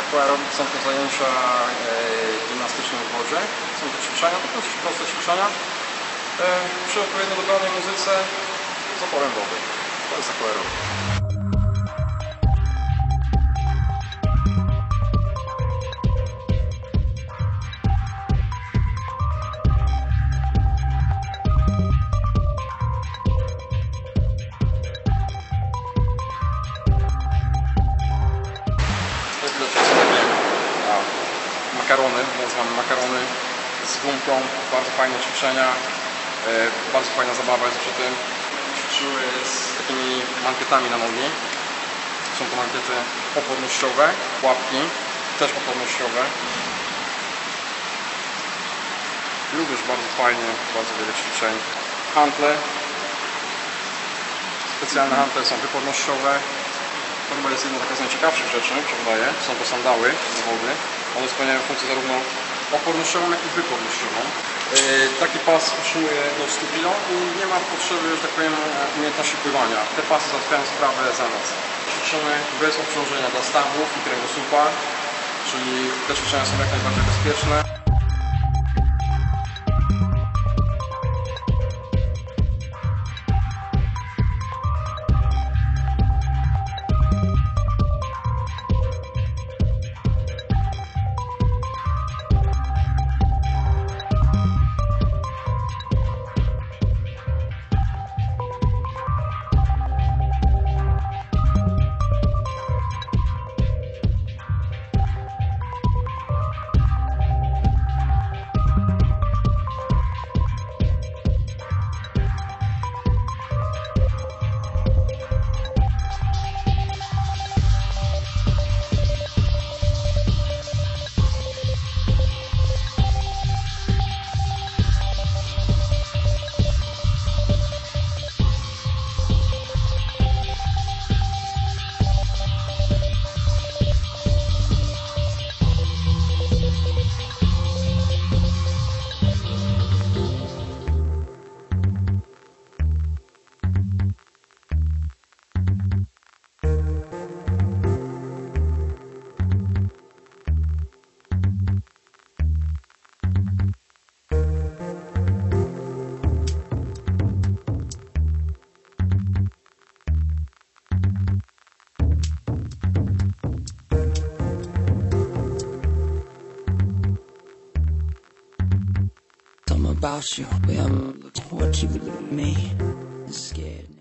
Aquaerobic są to zajęcia e, gimnastyczne w wodzie. Są to ćwiczenia, to dość proste ćwiczenia. E, przy odpowiednio dobranej muzyce z oporem wody. To jest aquaerobic. Makarony, nazywamy makarony z gumką, bardzo fajne ćwiczenia, e, bardzo fajna zabawa jest przy tym. Ćwiczyły z takimi mankietami na nogi. Są to mankiety opornościowe, łapki też opornościowe. Lubisz bardzo fajnie, bardzo wiele ćwiczeń. Hantle. Specjalne hantle są wypornościowe, to chyba jest jedna taka z najciekawszych rzeczy, mi. Są to sandały z wody. One spełniają funkcję zarówno opornościową, jak i wypornościową. Yy, taki pas utrzymuje do 100 kg i nie ma potrzeby, że tak powiem, umiejętności pływania. Te pasy załatwiają sprawę za nas. Ćwiczymy bez obciążenia dla stawów i kręgosłupa, czyli te ćwiczenia są jak najbardziej bezpieczne. About you, way I'm looking what you do to me. It scared.